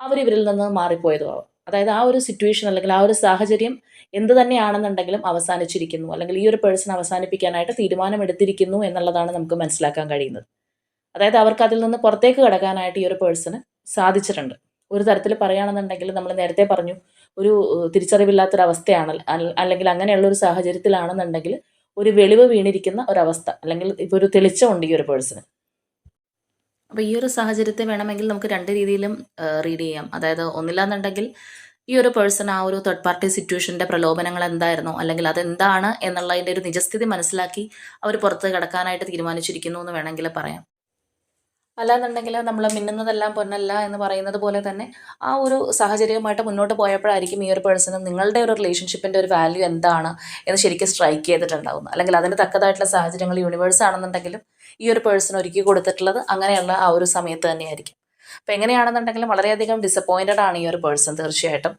അവർ ഇവരിൽ നിന്ന് മാറിപ്പോയതും ആവാം അതായത് ആ ഒരു സിറ്റുവേഷൻ അല്ലെങ്കിൽ ആ ഒരു സാഹചര്യം എന്ത് തന്നെയാണെന്നുണ്ടെങ്കിലും അവസാനിച്ചിരിക്കുന്നു. അല്ലെങ്കിൽ ഈ ഒരു പേഴ്സൺ അവസാനിപ്പിക്കാനായിട്ട് തീരുമാനമെടുത്തിരിക്കുന്നു എന്നുള്ളതാണ് നമുക്ക് മനസ്സിലാക്കാൻ കഴിയുന്നത്. അതായത് അവർക്ക് അതിൽ നിന്ന് പുറത്തേക്ക് കിടക്കാനായിട്ട് ഈ ഒരു പേഴ്സണ് സാധിച്ചിട്ടുണ്ട്. ഒരു തരത്തിൽ പറയുകയാണെന്നുണ്ടെങ്കിൽ നമ്മൾ നേരത്തെ പറഞ്ഞു ഒരു തിരിച്ചറിവില്ലാത്തൊരവസ്ഥയാണ്. അല്ലെങ്കിൽ അങ്ങനെയുള്ള ഒരു സാഹചര്യത്തിലാണെന്നുണ്ടെങ്കിൽ ഒരു വെളിവ് വീണിരിക്കുന്ന ഒരവസ്ഥ അല്ലെങ്കിൽ ഇപ്പോൾ ഒരു തെളിച്ചമുണ്ട് ഈ ഒരു പേഴ്സണ് അപ്പോൾ ഈ ഒരു സാഹചര്യത്തെ വേണമെങ്കിൽ നമുക്ക് രണ്ട് രീതിയിലും റീഡ് ചെയ്യാം. അതായത് ഒന്നില്ലാന്നുണ്ടെങ്കിൽ ഈ ഒരു പേഴ്സൺ ആ ഒരു തേർഡ് പാർട്ടി സിറ്റുവേഷന്റെ പ്രലോഭനങ്ങൾ എന്തായിരുന്നു അല്ലെങ്കിൽ അതെന്താണ് എന്നുള്ളതിന്റെ ഒരു നിജസ്ഥിതി മനസ്സിലാക്കി അവർ പുറത്ത് കിടക്കാനായിട്ട് തീരുമാനിച്ചിരിക്കുന്നു എന്ന് വേണമെങ്കിൽ പറയാം. അല്ലാന്നുണ്ടെങ്കിൽ നമ്മൾ മിന്നുന്നതെല്ലാം പൊന്നല്ല എന്ന് പറയുന്നത് പോലെ തന്നെ ആ ഒരു സാഹചര്യവുമായിട്ട് മുന്നോട്ട് പോയപ്പോഴായിരിക്കും ഈ ഒരു പേഴ്സണ് നിങ്ങളുടെ ഒരു റിലേഷൻഷിപ്പിന്റെ ഒരു വാല്യൂ എന്താണ് എന്ന് ശരിക്കും സ്ട്രൈക്ക് ചെയ്തിട്ടുണ്ടാവുന്നത്. അല്ലെങ്കിൽ അതിന് തക്കതായിട്ടുള്ള സാഹചര്യങ്ങൾ യൂണിവേഴ്സ് ആണെന്നുണ്ടെങ്കിലും ഈ ഒരു പേഴ്സൺ ഒരുക്കി കൊടുത്തിട്ടുള്ളത് അങ്ങനെയുള്ള ആ ഒരു സമയത്ത് തന്നെയായിരിക്കും. അപ്പോൾ എങ്ങനെയാണെന്നുണ്ടെങ്കിലും വളരെയധികം ഡിസപ്പോയിന്റഡ് ആണ് ഈ ഒരു പേഴ്സൺ തീർച്ചയായിട്ടും.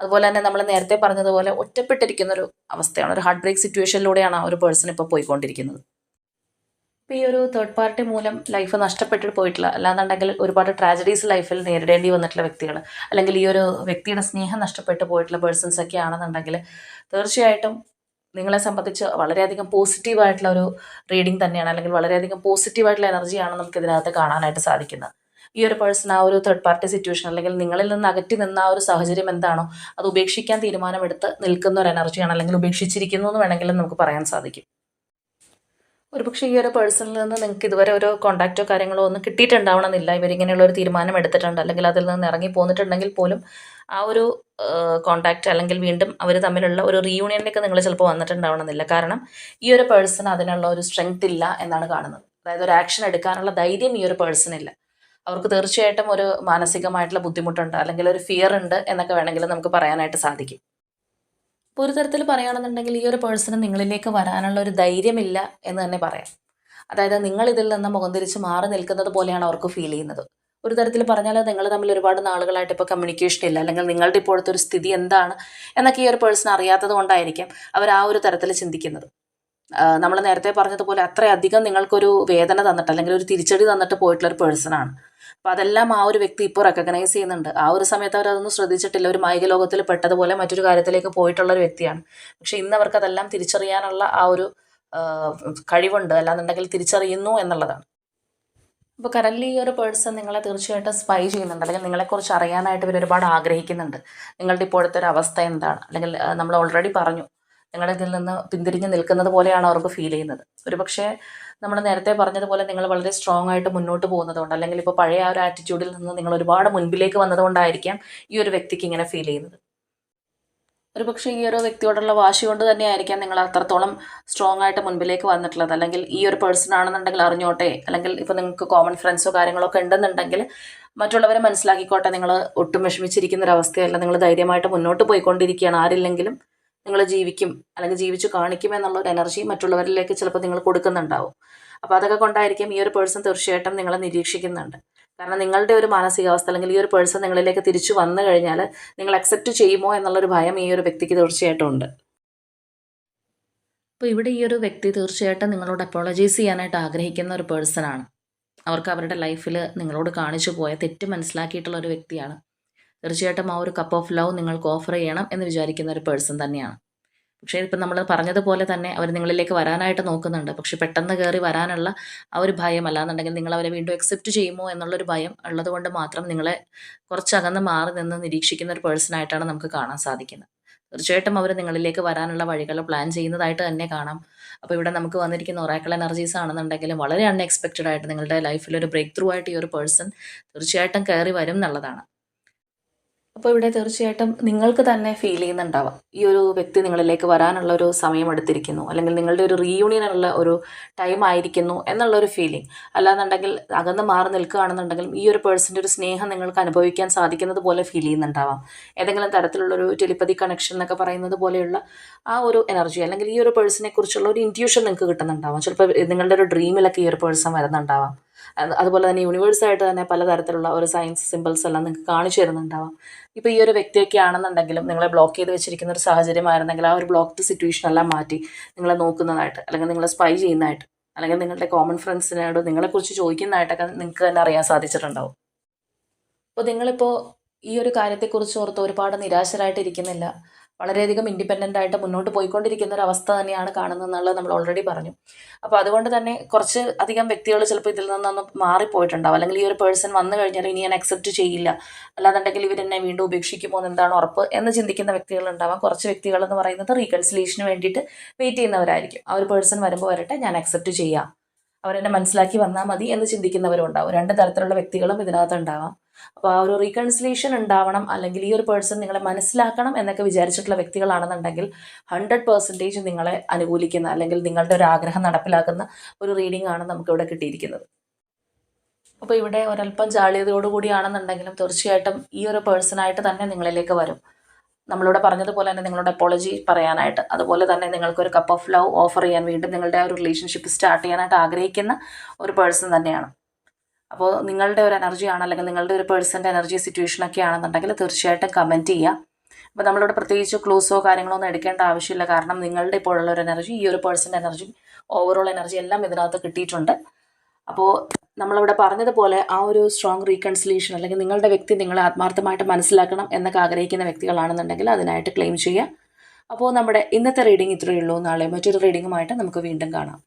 അതുപോലെ തന്നെ നമ്മൾ നേരത്തെ പറഞ്ഞതുപോലെ ഒറ്റപ്പെട്ടിരിക്കുന്ന ഒരു അവസ്ഥയാണ്. ഒരു ഹാർട്ട് ബ്രേക്ക് സിറ്റുവേഷനിലൂടെയാണ് ആ ഒരു പേഴ്സൺ ഇപ്പോൾ പോയിക്കൊണ്ടിരിക്കുന്നത്. ഇപ്പോൾ ഈ ഒരു തേർഡ് പാർട്ടി മൂലം ലൈഫ് നഷ്ടപ്പെട്ടിട്ട് പോയിട്ടില്ല. അല്ലാന്നുണ്ടെങ്കിൽ ഒരുപാട് ട്രാജഡീസ് ലൈഫിൽ നേരിടേണ്ടി വന്നിട്ടുള്ള വ്യക്തികൾ അല്ലെങ്കിൽ ഈ ഒരു വ്യക്തിയുടെ സ്നേഹം നഷ്ടപ്പെട്ടു പോയിട്ടുള്ള പേഴ്സൺസ് ഒക്കെ ആണെന്നുണ്ടെങ്കിൽ തീർച്ചയായിട്ടും നിങ്ങളെ സംബന്ധിച്ച് വളരെയധികം പോസിറ്റീവായിട്ടുള്ള ഒരു റീഡിംഗ് തന്നെയാണ് അല്ലെങ്കിൽ വളരെയധികം പോസിറ്റീവായിട്ടുള്ള എനർജിയാണ് നമുക്ക് ഇതിനകത്ത് കാണാനായിട്ട് സാധിക്കുന്നത്. ഈ ഒരു പേഴ്സൺ ആ ഒരു തേർഡ് പാർട്ടി സിറ്റുവേഷൻ അല്ലെങ്കിൽ നിങ്ങളിൽ നിന്ന് അകറ്റി നിന്ന ആ ഒരു സാഹചര്യം എന്താണോ അത് ഉപേക്ഷിക്കാൻ തീരുമാനമെടുത്ത് നിൽക്കുന്ന ഒരു എനർജിയാണ് അല്ലെങ്കിൽ ഉപേക്ഷിച്ചിരിക്കുന്നു എന്ന് വേണമെങ്കിലും നമുക്ക് പറയാൻ സാധിക്കും. ഒരുപക്ഷെ ഈ ഒരു പേഴ്സണിൽ നിന്ന് നിങ്ങൾക്ക് ഇതുവരെ ഒരു കോൺടാക്റ്റോ കാര്യങ്ങളോ ഒന്നും കിട്ടിയിട്ടുണ്ടാവണമെന്നില്ല. ഇവരിങ്ങനെയുള്ള ഒരു തീരുമാനം എടുത്തിട്ടുണ്ട്. അല്ലെങ്കിൽ അതിൽ നിന്ന് ഇറങ്ങി പോന്നിട്ടുണ്ടെങ്കിൽ പോലും ആ ഒരു കോണ്ടാക്റ്റ് അല്ലെങ്കിൽ വീണ്ടും അവർ തമ്മിലുള്ള ഒരു റീയൂണിയനിലേക്ക് നിങ്ങൾ ചിലപ്പോൾ വന്നിട്ടുണ്ടാവണമെന്നില്ല. കാരണം ഈ ഒരു പേഴ്സൺ അതിനുള്ള ഒരു സ്ട്രെങ്ത് ഇല്ല എന്നാണ് കാണുന്നത്. അതായത് ഒരു ആക്ഷൻ എടുക്കാനുള്ള ധൈര്യം ഈ ഒരു പേഴ്സണില്ല അവർക്ക് തീർച്ചയായിട്ടും ഒരു മാനസികമായിട്ടുള്ള ബുദ്ധിമുട്ടുണ്ട്. അല്ലെങ്കിൽ ഒരു ഫിയർ ഉണ്ട് എന്നൊക്കെ വേണമെങ്കിൽ നമുക്ക് പറയാനായിട്ട് സാധിക്കും. ഒരു തരത്തിൽ പറയുകയാണെന്നുണ്ടെങ്കിൽ ഈ ഒരു പേഴ്സണ് നിങ്ങളിലേക്ക് വരാനുള്ള ഒരു ധൈര്യമില്ല എന്ന് തന്നെ പറയാം. അതായത് നിങ്ങൾ ഇതിൽ നിന്ന് മുഖം തിരിച്ച് മാറി നിൽക്കുന്നത് പോലെയാണ് അവർക്ക് ഫീൽ ചെയ്യുന്നത്. ഒരു തരത്തിൽ പറഞ്ഞാൽ നിങ്ങൾ തമ്മിൽ ഒരുപാട് നാളുകളായിട്ട് ഇപ്പോൾ കമ്മ്യൂണിക്കേഷൻ ഇല്ല. അല്ലെങ്കിൽ നിങ്ങളുടെ ഇപ്പോഴത്തെ ഒരു സ്ഥിതി എന്താണ് എന്നൊക്കെ ഈ ഒരു പേഴ്സൺ അറിയാത്തത് കൊണ്ടായിരിക്കും അവർ ആ ഒരു തരത്തിൽ ചിന്തിക്കുന്നത്. നമ്മൾ നേരത്തെ പറഞ്ഞതുപോലെ അത്രയധികം നിങ്ങൾക്കൊരു വേദന തന്നിട്ട് അല്ലെങ്കിൽ ഒരു തിരിച്ചടി തന്നിട്ട് പോയിട്ടുള്ള ഒരു പേഴ്സണാണ് അപ്പോൾ അതെല്ലാം ആ ഒരു വ്യക്തി ഇപ്പോൾ റെക്കഗ്നൈസ് ചെയ്യുന്നുണ്ട്. ആ ഒരു സമയത്ത് അവരതൊന്നും ശ്രദ്ധിച്ചിട്ടില്ല. ഒരു മായിക ലോകത്തിൽ പെട്ടതുപോലെ മറ്റൊരു കാര്യത്തിലേക്ക് പോയിട്ടുള്ള ഒരു വ്യക്തിയാണ്. പക്ഷേ ഇന്ന് അവർക്ക് അതെല്ലാം തിരിച്ചറിയാനുള്ള ആ ഒരു കഴിവുണ്ട്. അല്ലാന്നുണ്ടെങ്കിൽ തിരിച്ചറിയുന്നു എന്നുള്ളതാണ്. അപ്പോൾ കറൻലി ഈ ഒരു പേഴ്സൺ നിങ്ങളെ തീർച്ചയായിട്ടും സ്പൈ ചെയ്യുന്നുണ്ട്. അല്ലെങ്കിൽ നിങ്ങളെക്കുറിച്ച് അറിയാനായിട്ട് ഇവർ ഒരുപാട് ആഗ്രഹിക്കുന്നുണ്ട്. നിങ്ങളുടെ ഇപ്പോഴത്തെ ഒരു അവസ്ഥ എന്താണ്? അല്ലെങ്കിൽ നമ്മൾ ഓൾറെഡി പറഞ്ഞു. നിങ്ങളിതിൽ നിന്ന് പിന്തിരിഞ്ഞ് നിൽക്കുന്നത് പോലെയാണ് അവർക്ക് ഫീൽ ചെയ്യുന്നത്. ഒരു പക്ഷേ നമ്മൾ നേരത്തെ പറഞ്ഞതുപോലെ നിങ്ങൾ വളരെ സ്ട്രോങ് ആയിട്ട് മുന്നോട്ട് പോകുന്നതുകൊണ്ട് അല്ലെങ്കിൽ ഇപ്പോൾ പഴയ ആ ഒരു ആറ്റിറ്റ്യൂഡിൽ നിന്ന് നിങ്ങൾ ഒരുപാട് മുൻപിലേക്ക് വന്നതുകൊണ്ടായിരിക്കാം ഈ ഒരു വ്യക്തിക്ക് ഇങ്ങനെ ഫീൽ ചെയ്യുന്നത്. ഒരു പക്ഷേ ഈ ഒരു വ്യക്തിയോടുള്ള വാശി കൊണ്ട് തന്നെയായിരിക്കാം നിങ്ങൾ അത്രത്തോളം സ്ട്രോങ് ആയിട്ട് മുൻപിലേക്ക് വന്നിട്ടുള്ളത്. അല്ലെങ്കിൽ ഈ ഒരു പേഴ്സൺ ആണെന്നുണ്ടെങ്കിൽ അറിഞ്ഞോട്ടെ. അല്ലെങ്കിൽ ഇപ്പോൾ നിങ്ങൾക്ക് കോമൺ ഫ്രണ്ട്സോ കാര്യങ്ങളോ ഒക്കെ ഉണ്ടെന്നുണ്ടെങ്കിൽ മറ്റുള്ളവരെ മനസ്സിലാക്കിക്കോട്ടെ. നിങ്ങൾ ഒട്ടും വിഷമിച്ചിരിക്കുന്ന ഒരു അവസ്ഥയല്ല. നിങ്ങൾ ധൈര്യമായിട്ട് മുന്നോട്ട് പോയിക്കൊണ്ടിരിക്കുകയാണ്. ആരില്ലെങ്കിലും നിങ്ങൾ ജീവിക്കും അല്ലെങ്കിൽ ജീവിച്ചു കാണിക്കും എന്നുള്ള ഒരു എനർജി മറ്റുള്ളവരിലേക്ക് ചിലപ്പോൾ നിങ്ങൾ കൊടുക്കുന്നുണ്ടാവും. അപ്പോൾ അതൊക്കെ കൊണ്ടായിരിക്കും ഈ ഒരു പേഴ്സൺ തീർച്ചയായിട്ടും നിങ്ങളെ നിരീക്ഷിക്കുന്നുണ്ട്. കാരണം നിങ്ങളുടെ ഒരു മാനസികാവസ്ഥ അല്ലെങ്കിൽ ഈ ഒരു പേഴ്സൺ നിങ്ങളിലേക്ക് തിരിച്ചു വന്നു കഴിഞ്ഞാൽ നിങ്ങൾ അക്സെപ്റ്റ് ചെയ്യുമോ എന്നുള്ളൊരു ഭയം ഈ ഒരു വ്യക്തിക്ക് തീർച്ചയായിട്ടും ഉണ്ട്. അപ്പോൾ ഇവിടെ ഈ ഒരു വ്യക്തി തീർച്ചയായിട്ടും നിങ്ങളോട് അപ്പോളജൈസ് ചെയ്യാനായിട്ട് ആഗ്രഹിക്കുന്ന ഒരു പേഴ്സണാണ് അവർക്ക് അവരുടെ ലൈഫിൽ നിങ്ങളോട് കാണിച്ചു പോയ തെറ്റ് മനസ്സിലാക്കിയിട്ടുള്ള ഒരു വ്യക്തിയാണ്. തീർച്ചയായിട്ടും ആ ഒരു കപ്പ് ഓഫ് ലവ് നിങ്ങൾക്ക് ഓഫർ ചെയ്യണം എന്ന് വിചാരിക്കുന്ന ഒരു പേഴ്സൺ തന്നെയാണ്. പക്ഷേ ഇപ്പം നമ്മൾ പറഞ്ഞതുപോലെ തന്നെ അവർ നിങ്ങളിലേക്ക് വരാനായിട്ട് നോക്കുന്നുണ്ട്. പക്ഷെ പെട്ടെന്ന് കയറി വരാനുള്ള ആ ഒരു ഭയം അല്ലാന്നുണ്ടെങ്കിൽ നിങ്ങൾ അവരെ വീണ്ടും അക്സെപ്റ്റ് ചെയ്യുമോ എന്നുള്ളൊരു ഭയം ഉള്ളത് കൊണ്ട് മാത്രം നിങ്ങളെ കുറച്ചകന്ന് മാറി നിന്ന് നിരീക്ഷിക്കുന്ന ഒരു പേഴ്സൺ ആയിട്ടാണ് നമുക്ക് കാണാൻ സാധിക്കുന്നത്. തീർച്ചയായിട്ടും അവർ നിങ്ങളിലേക്ക് വരാനുള്ള വഴികൾ പ്ലാൻ ചെയ്യുന്നതായിട്ട് തന്നെ കാണാം. അപ്പോൾ ഇവിടെ നമുക്ക് വന്നിരിക്കുന്ന ഒറാക്കൽ എനർജീസ് ആണെന്നുണ്ടെങ്കിലും വളരെ അൺഎക്സ്പെക്റ്റഡ് ആയിട്ട് നിങ്ങളുടെ ലൈഫിൽ ഒരു ബ്രേക്ക് ത്രൂ ആയിട്ട് ഈ ഒരു പേഴ്സൺ തീർച്ചയായിട്ടും കയറി വരും എന്നുള്ളതാണ്. അപ്പോൾ ഇവിടെ തീർച്ചയായിട്ടും നിങ്ങൾക്ക് തന്നെ ഫീൽ ചെയ്യുന്നുണ്ടാവാം. ഈ ഒരു വ്യക്തി നിങ്ങളിലേക്ക് വരാനുള്ള ഒരു സമയം എടുത്തിരിക്കുന്നു. അല്ലെങ്കിൽ നിങ്ങളുടെ ഒരു റീയൂണിയനുള്ള ഒരു ടൈം ആയിരിക്കുന്നു എന്നുള്ള ഒരു ഫീലിംഗ് അല്ലാന്നുണ്ടെങ്കിൽ അകന്ന് മാറി നിൽക്കുകയാണെന്നുണ്ടെങ്കിലും ഈ ഒരു പേഴ്സന്റെ ഒരു സ്നേഹം നിങ്ങൾക്ക് അനുഭവിക്കാൻ സാധിക്കുന്നത് പോലെ ഫീൽ ചെയ്യുന്നുണ്ടാവാം. ഏതെങ്കിലും തരത്തിലുള്ള ഒരു ടെലിപ്പതി കണക്ഷൻ എന്നൊക്കെ പറയുന്നത് പോലെയുള്ള ആ ഒരു എനർജി അല്ലെങ്കിൽ ഈ ഒരു പേഴ്സണെ കുറിച്ചുള്ള ഒരു ഇന്റ്യൂഷൻ നിങ്ങൾക്ക് കിട്ടുന്നുണ്ടാവാം. ചിലപ്പോൾ നിങ്ങളുടെ ഒരു ഡ്രീമിലൊക്കെ ഈ ഒരു പേഴ്സൺ വരുന്നുണ്ടാവാം. അതുപോലെ തന്നെ യൂണിവേഴ്സായിട്ട് തന്നെ പലതരത്തിലുള്ള ഒരു സയൻസ് സിമ്പിൾസ് എല്ലാം നിങ്ങൾക്ക് കാണിച്ചു തരുന്നുണ്ടാവാം. ഇപ്പോൾ ഈ ഒരു വ്യക്തിയൊക്കെ ആണെന്നുണ്ടെങ്കിലും നിങ്ങളെ ബ്ലോക്ക് ചെയ്ത് വെച്ചിരിക്കുന്ന ഒരു സാഹചര്യമായിരുന്നെങ്കിൽ ആ ഒരു ബ്ലോക്ക്ഡ് സിറ്റുവേഷൻ എല്ലാം മാറ്റി നിങ്ങളെ നോക്കുന്നതായിട്ട് അല്ലെങ്കിൽ നിങ്ങളെ സ്പൈ ചെയ്യുന്നതായിട്ട് അല്ലെങ്കിൽ നിങ്ങളുടെ കോമൺ ഫ്രണ്ട്സിനോട് നിങ്ങളെക്കുറിച്ച് ചോദിക്കുന്നതായിട്ടൊക്കെ നിങ്ങൾക്ക് തന്നെ അറിയാൻ സാധിച്ചിട്ടുണ്ടാവും. അപ്പോൾ നിങ്ങളിപ്പോൾ ഈ ഒരു കാര്യത്തെക്കുറിച്ച് ഓർത്ത് ഒരുപാട് നിരാശരായിട്ടിരിക്കുന്നില്ല. വളരെയധികം ഇൻഡിപെൻഡന്റ് ആയിട്ട് മുന്നോട്ട് പോയിക്കൊണ്ടിരിക്കുന്ന ഒരു അവസ്ഥ തന്നെയാണ് കാണുന്നത് എന്നുള്ളത് നമ്മൾ ഓൾറെഡി പറഞ്ഞു. അപ്പോൾ അതുകൊണ്ട് തന്നെ കുറച്ച് അധികം വ്യക്തികൾ ചിലപ്പോൾ ഇതിൽ നിന്നൊന്ന് മാറിപ്പോയിട്ടുണ്ടാവും. അല്ലെങ്കിൽ ഈ ഒരു പേഴ്സൺ വന്നു കഴിഞ്ഞാൽ ഇനി ഞാൻ അക്സെപ്റ്റ് ചെയ്യില്ല. അല്ലാന്നുണ്ടെങ്കിൽ ഇവരെന്നെ വീണ്ടും ഉപേക്ഷിക്കുമോ എന്താണ് ഉറപ്പ് എന്ന് ചിന്തിക്കുന്ന വ്യക്തികൾ ഉണ്ടാവാം കുറച്ച് വ്യക്തികൾ എന്ന് പറയുന്നത് റീകൺസിലേഷന് വേണ്ടിയിട്ട് വെയിറ്റ് ചെയ്യുന്നവരായിരിക്കും. ആ ഒരു പേഴ്സൺ വരുമ്പോൾ വരട്ടെ ഞാൻ അക്സെപ്റ്റ് ചെയ്യാം. അവരെന്നെ മനസ്സിലാക്കി വന്നാൽ മതി എന്ന് ചിന്തിക്കുന്നവരും ഉണ്ടാവും രണ്ട് തരത്തിലുള്ള വ്യക്തികളും ഇതിനകത്ത് ഉണ്ടാവാം അപ്പോൾ ആ ഒരു റീകൺസിലേഷൻ ഉണ്ടാവണം അല്ലെങ്കിൽ ഈ ഒരു പേഴ്സൺ നിങ്ങളെ മനസ്സിലാക്കണം എന്നൊക്കെ വിചാരിച്ചിട്ടുള്ള വ്യക്തികളാണെന്നുണ്ടെങ്കിൽ ഹൺഡ്രഡ് പെർസെന്റേജ് നിങ്ങളെ അനുകൂലിക്കുന്ന അല്ലെങ്കിൽ നിങ്ങളുടെ ഒരു ആഗ്രഹം നടപ്പിലാക്കുന്ന ഒരു റീഡിംഗ് ആണ് നമുക്കിവിടെ കിട്ടിയിരിക്കുന്നത്. അപ്പോൾ ഇവിടെ ഒരല്പം ജാളിയതയോടുകൂടിയാണെന്നുണ്ടെങ്കിലും തീർച്ചയായിട്ടും ഈ ഒരു പേഴ്സണായിട്ട് തന്നെ നിങ്ങളിലേക്ക് വരും. നമ്മളോട് പറഞ്ഞതുപോലെ തന്നെ നിങ്ങളോട് അപ്പോളജി പറയാനായിട്ട് അതുപോലെ തന്നെ നിങ്ങൾക്ക് ഒരു കപ്പ് ഓഫ് ലവ് ഓഫർ ചെയ്യാൻ വീണ്ടും നിങ്ങളുടെ ആ ഒരു റിലേഷൻഷിപ്പ് സ്റ്റാർട്ട് ചെയ്യാനായിട്ട് ആഗ്രഹിക്കുന്ന ഒരു പേഴ്സൺ തന്നെയാണ്. അപ്പോൾ നിങ്ങളുടെ ഒരു എനർജിയാണ് അല്ലെങ്കിൽ നിങ്ങളുടെ ഒരു പേഴ്സന്റെ എനർജി സിറ്റുവേഷൻ ഒക്കെ ആണെന്നുണ്ടെങ്കിൽ തീർച്ചയായിട്ടും കമന്റ് ചെയ്യുക അപ്പോൾ നമ്മളിവിടെ പ്രത്യേകിച്ച് ക്ലൂസോ കാര്യങ്ങളോ ഒന്നും എടുക്കേണ്ട ആവശ്യമില്ല. കാരണം നിങ്ങളുടെ ഇപ്പോഴുള്ള ഒരു എനർജി ഈ ഒരു പേഴ്സന്റെ എനർജി ഓവറോൾ എനർജി എല്ലാം ഇതിനകത്ത് കിട്ടിയിട്ടുണ്ട്. അപ്പോൾ നമ്മളിവിടെ പറഞ്ഞതുപോലെ ആ ഒരു സ്ട്രോങ് റീകൺസിലേഷൻ അല്ലെങ്കിൽ നിങ്ങളുടെ വ്യക്തി നിങ്ങളെ ആത്മാർത്ഥമായിട്ട് മനസ്സിലാക്കണം എന്നൊക്കെ ആഗ്രഹിക്കുന്ന വ്യക്തികളാണെന്നുണ്ടെങ്കിൽ അതിനായിട്ട് ക്ലെയിം ചെയ്യുക അപ്പോൾ നമ്മുടെ ഇന്നത്തെ റീഡിംഗ് ഇത്രയേ ഉള്ളൂ. നാളെ മറ്റൊരു റീഡിങ്ങുമായിട്ട് നമുക്ക് വീണ്ടും കാണാം.